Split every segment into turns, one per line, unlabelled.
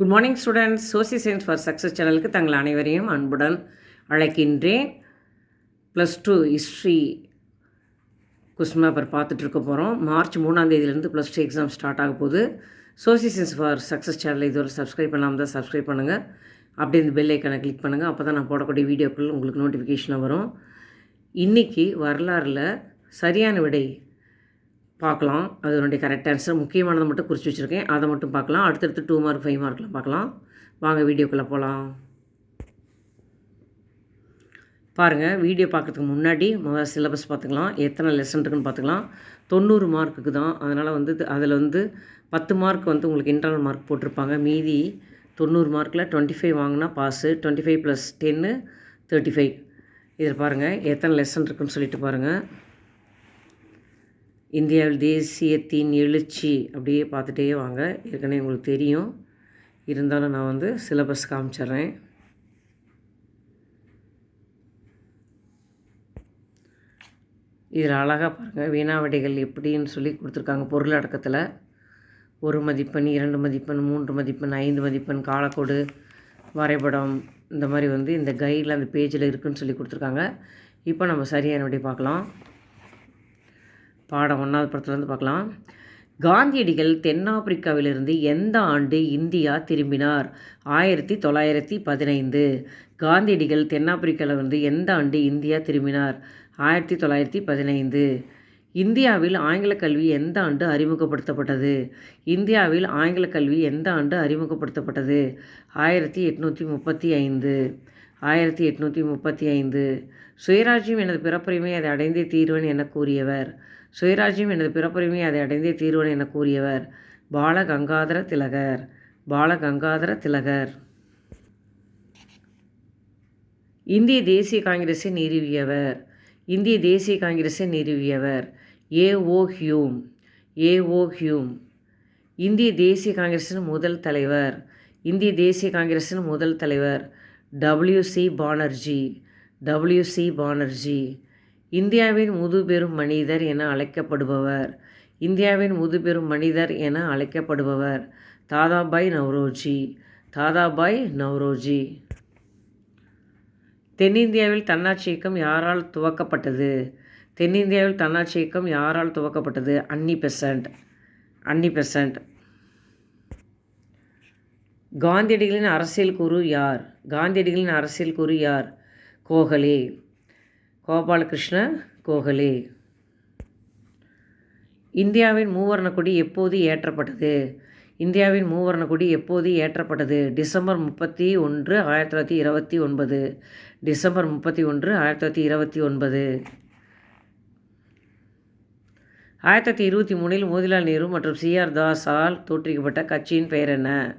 Good morning students சோசி science for success சேனலுக்கு தங்கள் அனைவரையும் அன்புடன் அழைக்கின்றேன். Plus two history question paper பார்த்துட்டு இருக்க போகிறோம் மார்ச் மூணாம் தேதியிலேருந்து ப்ளஸ் டூ எக்ஸாம் ஸ்டார்ட் ஆக போகுது. சோசி சயின்ஸ் ஃபார் சக்ஸஸ் சேனலை இதுவரை சப்ஸ்கிரைப் பண்ணாமல் தான் சப்ஸ்கிரைப் பண்ணுங்கள் அப்படியே இந்த பெல் ஐக்கனை கிளிக் பண்ணுங்கள் அப்போ தான் நான் போடக்கூடிய வீடியோக்கள் உங்களுக்கு நோட்டிஃபிகேஷனாக வரும். இன்றைக்கி வரலாறில் சரியான விடை பார்க்கலாம். அதனுடைய கரெக்ட் ஆன்சர் முக்கியமானதை மட்டும் குறித்து வச்சுருக்கேன். அதை மட்டும் பார்க்கலாம். அடுத்தடுத்து டூ மார்க் ஃபைவ் மார்க்லாம் பார்க்கலாம். வாங்க வீடியோக்குள்ளே போகலாம் பாருங்கள் வீடியோ பார்க்குறதுக்கு முன்னாடி முதல்ல சிலபஸ் பார்த்துக்கலாம். எத்தனை லெசன் இருக்குன்னு பார்த்துக்கலாம். தொண்ணூறு மார்க்குக்கு தான். அதனால் வந்து அதில் வந்து பத்து மார்க் வந்து உங்களுக்கு இன்டர்னல் மார்க் போட்டிருப்பாங்க. மீதி தொண்ணூறு மார்க்கில் டுவெண்ட்டி ஃபைவ் வாங்கினா பாஸு டுவெண்ட்டி ஃபைவ் ப்ளஸ் டென்னு தேர்ட்டி ஃபைவ் இதில் பாருங்கள் எத்தனை லெசன் இருக்குன்னு சொல்லிட்டு பாருங்கள் இந்தியாவில் தேசியத்தின் எழுச்சி அப்படியே பார்த்துட்டே வாங்க. ஏற்கனவே உங்களுக்கு தெரியும். இருந்தாலும் நான் வந்து சிலபஸ் காமிச்சிட்றேன். இதில் அழகாக பாருங்கள் வீணாவடைகள் எப்படின்னு சொல்லி கொடுத்துருக்காங்க. பொருள் அடக்கத்தில் ஒரு மதிப்பெண் இரண்டு மதிப்பெண் மூன்று மதிப்பெண் ஐந்து மதிப்பெண் காலக்கோடு வரைபடம் இந்த மாதிரி வந்து இந்த கைடில் அந்த பேஜில் இருக்குதுன்னு சொல்லி கொடுத்துருக்காங்க. இப்போ நம்ம சரியான விடை பார்க்கலாம். பாடம் ஒன்றாவது படத்துலேருந்து பார்க்கலாம். காந்தியடிகள் தென்னாப்பிரிக்காவிலிருந்து எந்த ஆண்டு இந்தியா திரும்பினார்? ஆயிரத்தி தொள்ளாயிரத்தி பதினைந்து. காந்தியடிகள் தென்னாப்பிரிக்காவிலிருந்து எந்த ஆண்டு இந்தியா திரும்பினார்? ஆயிரத்தி தொள்ளாயிரத்தி பதினைந்து. இந்தியாவில் ஆங்கில கல்வி எந்த ஆண்டு அறிமுகப்படுத்தப்பட்டது? இந்தியாவில் ஆங்கில கல்வி எந்த ஆண்டு அறிமுகப்படுத்தப்பட்டது? ஆயிரத்தி எட்நூற்றி முப்பத்தி ஐந்து. ஆயிரத்தி எட்நூற்றி முப்பத்தி ஐந்து. சுயராஜ்யம் எனது பிறப்புரிமை அதை அடைந்தே தீர்வன் என கூறியவர். சுயராஜ்யம் எனது பிறப்புரிமை அதை அடைந்தே தீர்வன் என கூறியவர் பால கங்காதர திலகர். பால கங்காதர திலகர். இந்திய தேசிய காங்கிரஸை நிறுவியவர். இந்திய தேசிய காங்கிரஸை நிறுவியவர். A. O. Hume. A. O. Hume. இந்திய தேசிய காங்கிரஸின் முதல் தலைவர். இந்திய தேசிய காங்கிரஸின் முதல் தலைவர். W. C. Banerjee. W. C. Banerjee. இந்தியாவின் முதுபெரும் மனிதர் என அழைக்கப்படுபவர். இந்தியாவின் முதுபெரும் மனிதர் என அழைக்கப்படுபவர் தாதாபாய் நவ்ரோஜி. தாதாபாய் நவ்ரோஜி. தென்னிந்தியாவில் தன்னாட்சி இயக்கம் யாரால் துவக்கப்பட்டது? தென்னிந்தியாவில் தன்னாட்சி இயக்கம் யாரால் துவக்கப்பட்டது? Annie Besant. Annie Besant. காந்தியடிகளின் அரசியல் குரு யார்? காந்தியடிகளின் அரசியல் குரு யார்? கோகலே. கோபாலகிருஷ்ண கோகலே. இந்தியாவின் மூவர்ண கொடி எப்போது ஏற்றப்பட்டது? இந்தியாவின் மூவர்ண கொடி எப்போது ஏற்றப்பட்டது? டிசம்பர் முப்பத்தி ஒன்று ஆயிரத்தி தொள்ளாயிரத்தி இருபத்தி ஒன்பது. டிசம்பர் முப்பத்தி ஒன்று ஆயிரத்தி தொள்ளாயிரத்தி இருபத்தி ஒன்பது. ஆயிரத்தி தொள்ளாயிரத்தி இருபத்தி மூணில் மோதிலால் நேரு மற்றும் சிஆர் தாஸால் தோற்றுவிக்கப்பட்ட கட்சியின் பெயர் என்ன?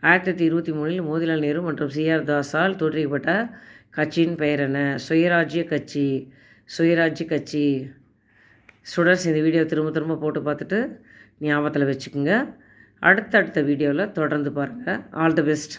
ஆயிரத்தி தொள்ளாயிரத்தி இருபத்தி மூணில் மோதிலால் நேரு மற்றும் சிஆர் தாஸால் தோற்றுவிக்கப்பட்ட கட்சியின் பெயர் என்ன? சுயராஜ்ய கட்சி. சுயராஜ்ய கட்சி. ஸ்டூடெண்ட்ஸ் இந்த வீடியோ திரும்ப திரும்ப போட்டு பார்த்துட்டு ஞாபகத்தில் வச்சுக்கோங்க. அடுத்தடுத்த வீடியோவில் தொடர்ந்து பாருங்கள் ஆல் தி பெஸ்ட்.